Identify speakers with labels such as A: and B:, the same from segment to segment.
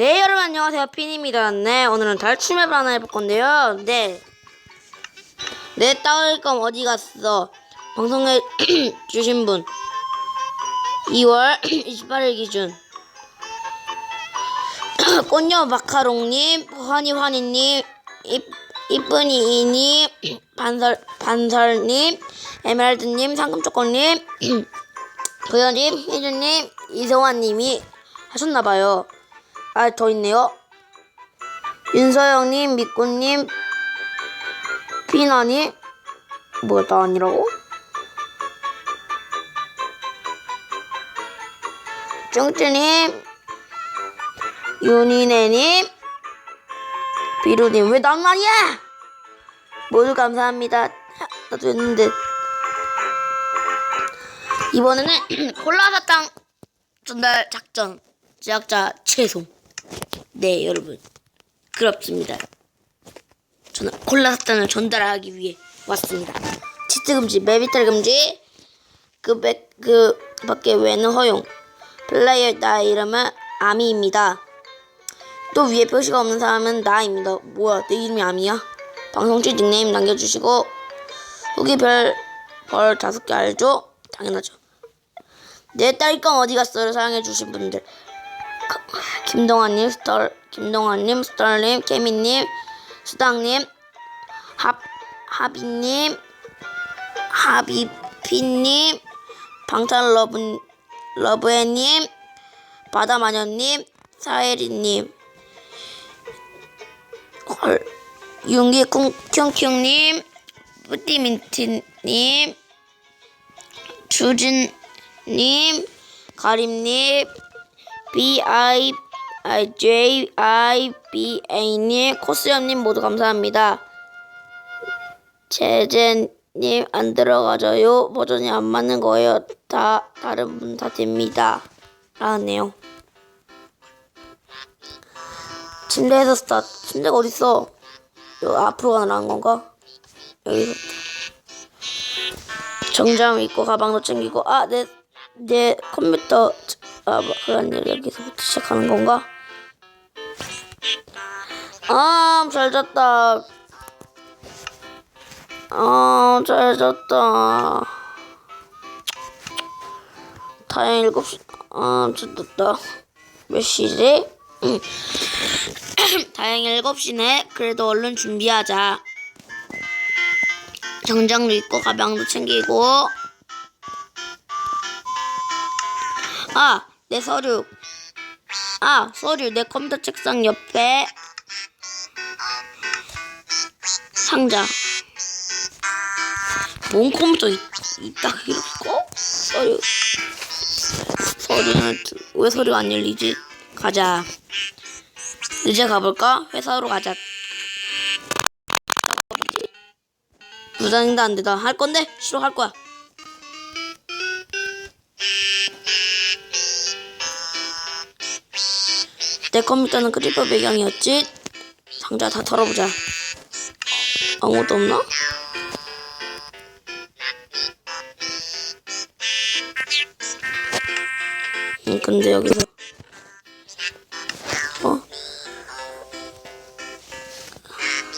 A: 네 여러분 안녕하세요. 핀입니다. 네 오늘은 달춤앱을 하나 해볼 건데요. 네내 따을 건 어디 갔어? 방송해 주신 분. 2월 28일 기준. 꽃녀 마카롱님 환희환희님 이쁜이님 반설 반설님 에메랄드님 상금초코님 도현님 희준님 이성환님이 하셨나봐요. 아, 더 있네요. 윤서영님, 미꾸님, 피나님, 뭐야, 나 아니라고? 쫑쭈님, 윤희네님, 비루님, 왜 난 말이야? 모두 감사합니다. 하, 나도 했는데. 이번에는 콜라 사탕 전달 작전 제작자 최송. 네, 여러분. 그렇습니다. 저는 콜라 사탕을 전달하기 위해 왔습니다. 치트 금지, 매비탈 금지, 그, 백, 그 밖에 외는 허용. 플레이어 나 이름은 아미입니다. 또 위에 표시가 없는 사람은 나입니다. 뭐야, 내 이름이 아미야? 방송주 닉네임 남겨주시고, 후기 별, 벌 다섯 개 알죠? 당연하죠. 내 딸 건 어디 갔어요? 사랑해주신 분들. 김동환님, 스털, 김동환님, 스털님, 케미님, 수당님, 합, 하비님, 하비피님, 방탄러브, 러브애님, 바다마녀님, 사혜리님, 헐, 윤기 쿵쿵쿵님, 뿌띠민트님, 주진님, 가림님, B I I J I B A님, 코스염 님 모두 감사합니다. 제재님 안 들어가져요. 버전이 안 맞는 거예요. 다 다른 분 다 됩니다. 라네요. 침대에서 스타트. 침대가 어딨어? 여기 앞으로 가는 건가? 여기서. 정장 입고 가방도 챙기고 아 내 내 컴퓨터 아 뭐, 아니라 여기서부터 시작하는 건가? 아 잘 잤다. 아 잘 잤다. 다행 일곱 시 아 잘 잤다. 몇 시지? 다행 일곱 시네. 그래도 얼른 준비하자. 정장도 입고 가방도 챙기고. 아 내 서류. 아 서류. 내 컴퓨터 책상 옆에 상자. 뭔 컴퓨터 있, 있다 이렇게 서류. 서류는 왜 서류 안 열리지? 가자. 이제 가볼까? 회사로 가자. 부장님도 안 되다. 할 건데? 싫어 할 거야. 내 컴퓨터는 크리퍼 배경이었지? 상자 다 털어보자. 아무것도 없나? 응, 근데 여기서. 어?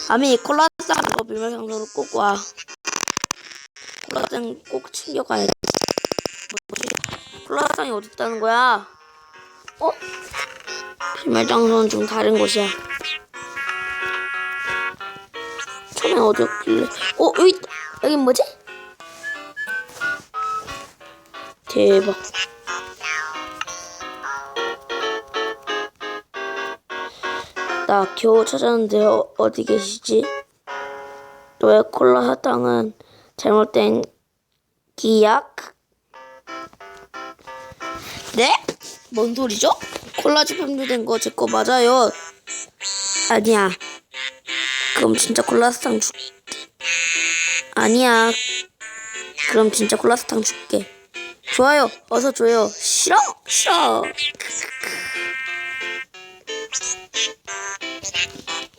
A: 아미 콜라 싼거 비밀장소로 꼭 와. 콜라장 꼭 챙겨가야 돼. 뭐지? 콜라장이 어디 있다는 거야? 어? 비밀장소는 좀 다른 곳이야. 처음에 어디였길래? 어 여기. 여긴 뭐지? 대박. 나 겨우 찾았는데 어, 어디 계시지? 너의 콜라 사탕은 잘못된 기약? 네? 뭔 소리죠? 콜라 제품도 된거 제 거 맞아요. 아니야. 그럼 진짜 콜라 사탕 줄게. 아니야. 그럼 진짜 콜라 사탕 줄게. 좋아요. 어서 줘요. 싫어? 싫어.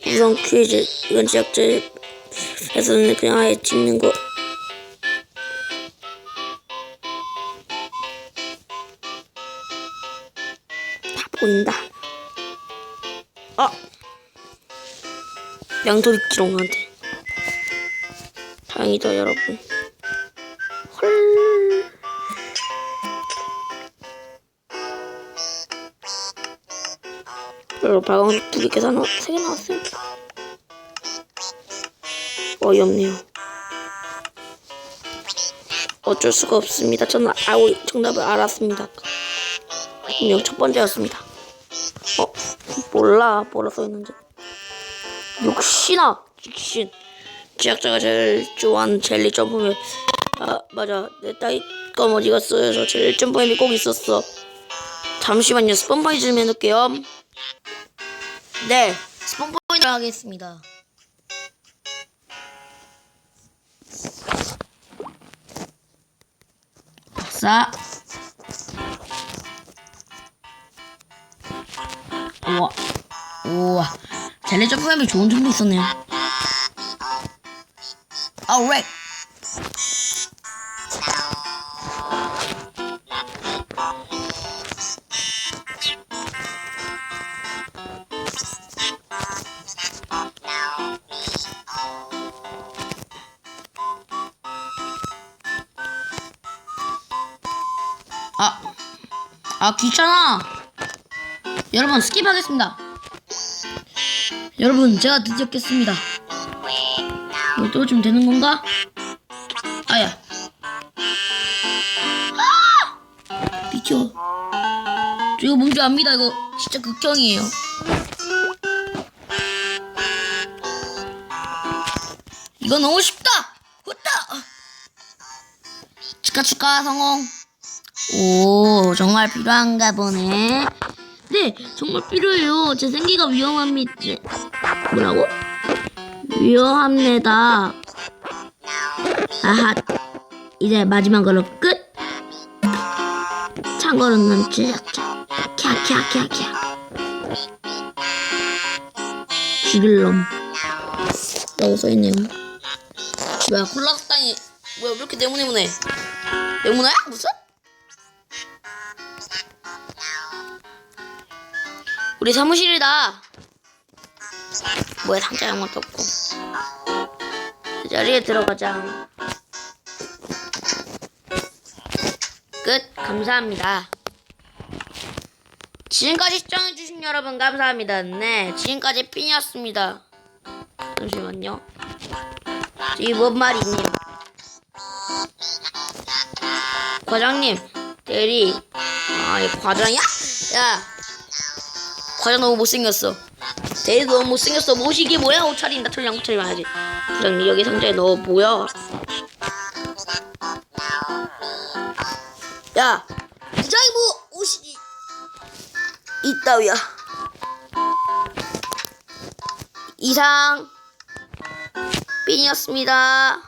A: 우선 퀴즈. 이건 제작자에서는 그냥 아예 찍는 거. 보인다. 아! 양털이 기롱한테. 다행이다, 여러분. 헐. 여러분, 발광석 두 개, 나, 세개 나왔어요. 어이없네요. 어쩔 수가 없습니다. 저는 알고 정답을 알았습니다. 분명 첫 번째였습니다. 어, 몰라. 뭐라 써있는지. 역시나, 직신. 제작자가 제일 좋아하는 젤리 점프맨. 아, 맞아. 내 따위 껌 어디 갔어? 해서 젤리 점프맨이 꼭 있었어. 잠시만요. 스폰 포인트 좀 해놓을게요. 네. 스폰 포인트 하겠습니다. 싸. 우와. 우와. 젤리 점프맵이 좋은 점도 있었네요. 아, 렉. 아, 아 귀찮아. 여러분 스킵하겠습니다. 여러분 제가 드디어 깼습니다. 이거 또좀 되는 건가? 아야. 아! 비켜. 저 이거 뭔지 압니다. 이거 진짜 극혐이에요. 이거 너무 쉽다. 후다. 축하 축하 성공. 오, 정말 필요한가 보네. 네, 정말 필요해요. 제 생기가 위험합니다. 네. 뭐라고? 위험합니다. 아하, 이제 마지막으로 끝. 참고로는 제작자. 캬캬캬캬. 죽일 놈. 라고 써있네요. 뭐야, 콜라스땅이, 뭐야, 왜 이렇게 네모네모네? 네모나야? 무슨? 우리 사무실이다. 뭐야 상자 아무것도 없고. 그 자리에 들어가자. 끝. 감사합니다. 지금까지 시청해주신 여러분 감사합니다. 네, 지금까지 핀이었습니다. 잠시만요. 이게 뭔 말이니? 과장님, 대리. 아, 이 과장이야? 야, 과장 너무 못생겼어. 대리 너무 못생겼어. 모시기 뭐야? 옷차림 나 털랑 옷차림 해야지. 부장님 여기 상자에 넣어 뭐야? 야, 부장이 뭐 옷이 이따위야. 이상 빈이었습니다.